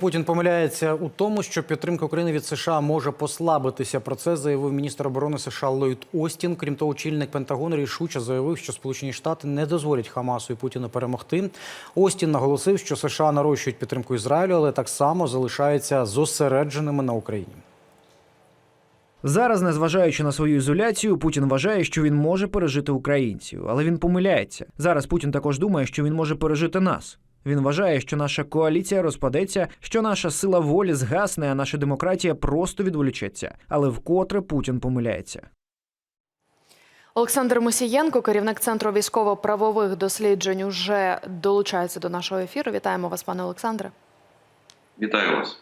Путін помиляється у тому, що підтримка України від США може послабитися. Про це заявив міністр оборони США Ллойд Остін. Крім того, очільник Пентагону рішуче заявив, що Сполучені Штати не дозволять Хамасу і Путіну перемогти. Остін наголосив, що США нарощують підтримку Ізраїлю, але так само залишаються зосередженими на Україні. Зараз, незважаючи на свою ізоляцію, Путін вважає, що він може пережити українців, але він помиляється. Зараз Путін також думає, що він може пережити нас. Він вважає, що наша коаліція розпадеться, що наша сила волі згасне, а наша демократія просто відволічеться. Але вкотре Путін помиляється. Олександр Мосієнко, керівник центру військово-правових досліджень, уже долучається до нашого ефіру. Вітаємо вас, пане Олександре. Вітаю вас.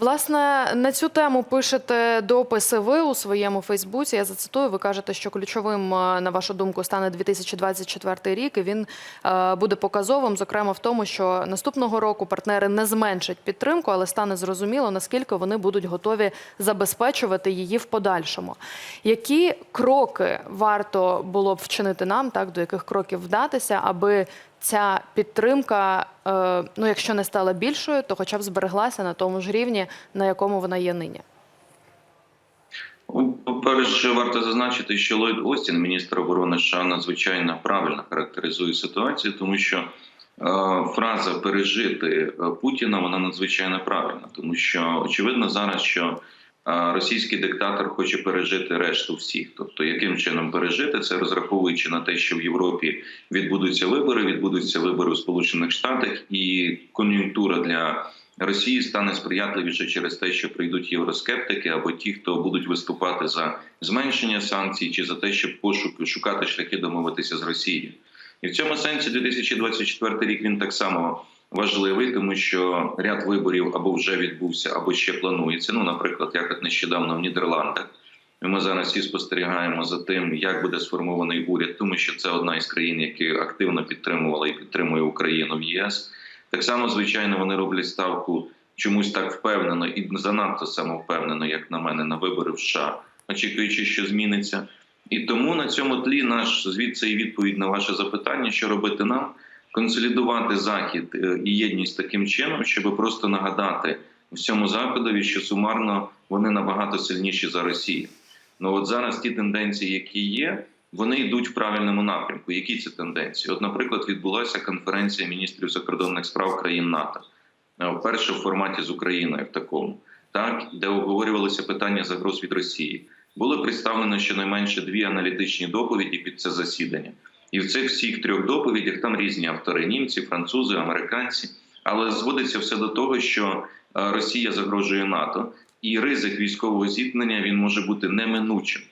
Власне, на цю тему пишете дописи ви у своєму Фейсбуці. Я зацитую. Ви кажете, що ключовим, е, на вашу думку, стане 2024 рік. І він е, буде показовим, зокрема в тому, що наступного року партнери не зменшать підтримку, але стане зрозуміло, наскільки вони будуть готові забезпечувати її в подальшому. Які кроки варто було б вчинити нам, так до яких кроків вдатися, аби ця підтримка, е, ну якщо не стала більшою, то хоча б збереглася на тому ж рівні, на якому вона є нині. По-перше, варто зазначити, що Ллойд Остін, міністр оборони США, надзвичайно правильно характеризує ситуацію, тому що е, фраза пережити е, Путіна вона надзвичайно правильна, тому що очевидно зараз, що е, російський диктатор хоче пережити решту всіх. Тобто, яким чином пережити це, розраховуючи на те, що в Європі відбудуться вибори, відбудуться вибори у Сполучених Штатах, і кон'юнктура для Росії стане сприятливіше через те, що прийдуть євроскептики або ті, хто будуть виступати за зменшення санкцій, чи за те, щоб пошук шукати шляхи домовитися з Росією. І в цьому сенсі 2024 рік він так само важливий, тому що ряд виборів або вже відбувся, або ще планується. Ну, наприклад, як от нещодавно в Нідерландах. Ми зараз всі спостерігаємо за тим, як буде сформований уряд, тому що це одна із країн, які активно підтримувала і підтримує Україну в ЄС. Так само, звичайно, вони роблять ставку чомусь так впевнено і занадто самовпевнено, як на мене, на вибори в США, очікуючи, що зміниться. І тому на цьому тлі наш звідси і відповідь на ваше запитання, що робити нам, консолідувати захід е, і єдність таким чином, щоб просто нагадати всьому заходові, що сумарно вони набагато сильніші за Росію. Ну от зараз ті тенденції, які є, вони йдуть в правильному напрямку. Які це тенденції? От, наприклад, відбулася конференція міністрів закордонних справ країн НАТО, е, вперше в форматі з Україною в такому, так де обговорювалися питання загроз від Росії. Було представлено щонайменше дві аналітичні доповіді під це засідання, і в цих всіх трьох доповідях там різні автори: німці, французи, американці. Але зводиться все до того, що е, Росія загрожує НАТО, і ризик військового зіткнення він може бути неминучим.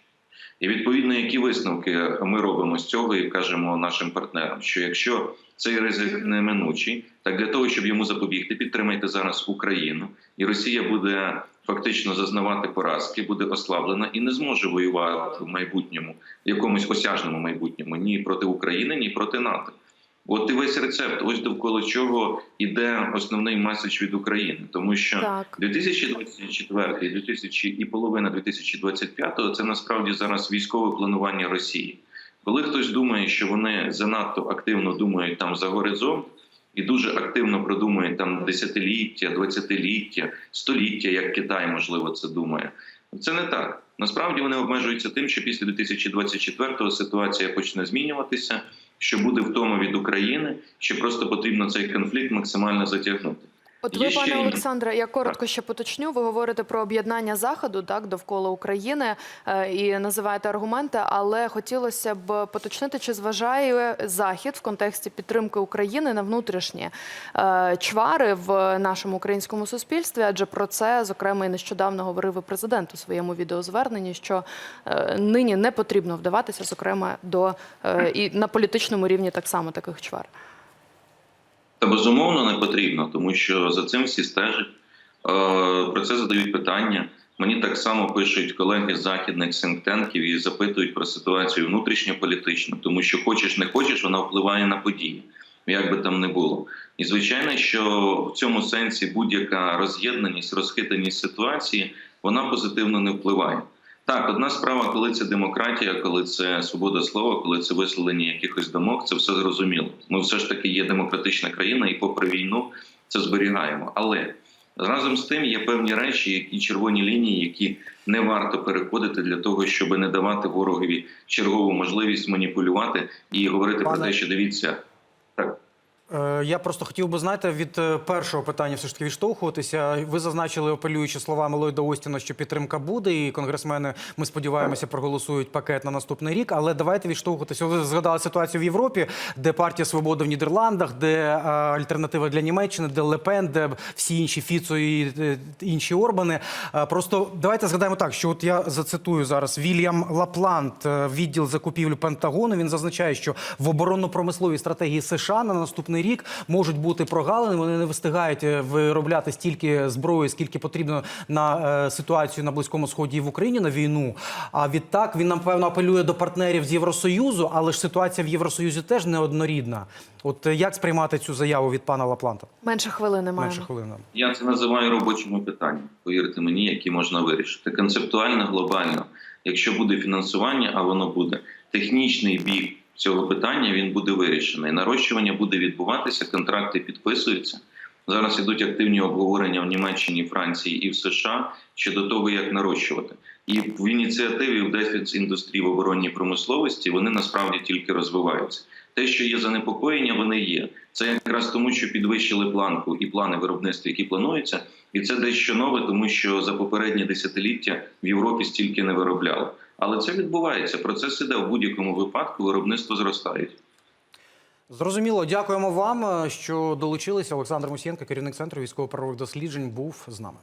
І відповідно, які висновки ми робимо з цього і кажемо нашим партнерам, що якщо цей ризик неминучий, так для того, щоб йому запобігти, підтримайте зараз Україну, і Росія буде фактично зазнавати поразки, буде ослаблена і не зможе воювати в майбутньому, в якомусь осяжному майбутньому ні проти України, ні проти НАТО. От і весь рецепт, ось довкола чого іде основний меседж від України, тому що Так. 2024 2000 і половина 2025 це насправді зараз військове планування Росії. Коли хтось думає, що вони занадто активно думають там за горизонт і дуже активно продумують там десятиліття, двадцятиліття, століття, як Китай можливо це думає. Це не так. Насправді вони обмежуються тим, що після 2024-го ситуація почне змінюватися, що буде втома від України, що просто потрібно цей конфлікт максимально затягнути. От ви, пане Олександре, я коротко ще поточню. Ви говорите про об'єднання заходу так довкола України е, і називаєте аргументи, але хотілося б поточнити, чи зважає захід в контексті підтримки України на внутрішні е, чвари в нашому українському суспільстві? Адже про це зокрема і нещодавно говорив і президент у своєму відеозверненні, що е, нині не потрібно вдаватися, зокрема до і на політичному рівні так само таких чвар. Безумовно не потрібно, тому що за цим всі стежать. Е, Про це задають питання. Мені так само пишуть колеги з західних синктенків і запитують про ситуацію внутрішньополітичну, тому що хочеш не хочеш, вона впливає на події, як би там не було. І звичайно, що в цьому сенсі будь-яка роз'єднаність, розхитаність ситуації вона позитивно не впливає. Так, одна справа, коли це демократія, коли це свобода слова, коли це висловлення якихось думок, це все зрозуміло. Ми все ж таки є демократична країна, і попри війну це зберігаємо. Але Разом з тим є певні речі, які червоні лінії, які не варто переходити для того, щоб не давати ворогові чергову можливість маніпулювати і говорити про те, що дивіться. Е, Я просто хотів би знаєте від е, першого питання все ж таки відштовхуватися. Ви зазначили, апелюючи словами Ллойда Остіна, що підтримка буде, і конгресмени, ми сподіваємося, проголосують пакет на наступний рік. Але давайте відштовхуватися. Ви згадали ситуацію в Європі, де партія Свобода в Нідерландах, де е, альтернатива для Німеччини, де Лепен, де всі інші Фіцо і інші Орбани. Просто давайте згадаємо так, що от я зацитую зараз Вільям Лаплант, відділ закупівлі Пентагону. Він зазначає, що в оборонно-промисловій стратегії США на наступний рік можуть бути прогалини. Вони не встигають е, виробляти стільки зброї, скільки потрібно на е, ситуацію на близькому сході і в Україні на війну. А відтак він напевно апелює до партнерів з Євросоюзу, але ж ситуація в Євросоюзі теж неоднорідна. От е, як сприймати цю заяву від пана Лапланта? Менше хвилини маємо. Менше хвилина. Я це називаю робочими питаннями, повірте мені, які можна вирішити. Концептуально, глобально, якщо буде фінансування, а воно буде, технічний бік цього питання він буде вирішений. Нарощування буде відбуватися, контракти підписуються. Зараз ідуть активні обговорення в Німеччині, Франції і в США щодо того, як нарощувати. І в ініціативі в дефіц індустрії в оборонній промисловості вони насправді тільки розвиваються. Те, що є занепокоєння, вони є. Це якраз тому, що підвищили планку і плани виробництва, які плануються, і це дещо нове, тому що за попередні десятиліття в Європі стільки не виробляли. Але це відбувається. Процес іде в будь-якому випадку. Виробництво зростають. Зрозуміло, дякуємо вам, що долучилися. Олександр Мусієнко, керівник центру військово-правових досліджень, був з нами.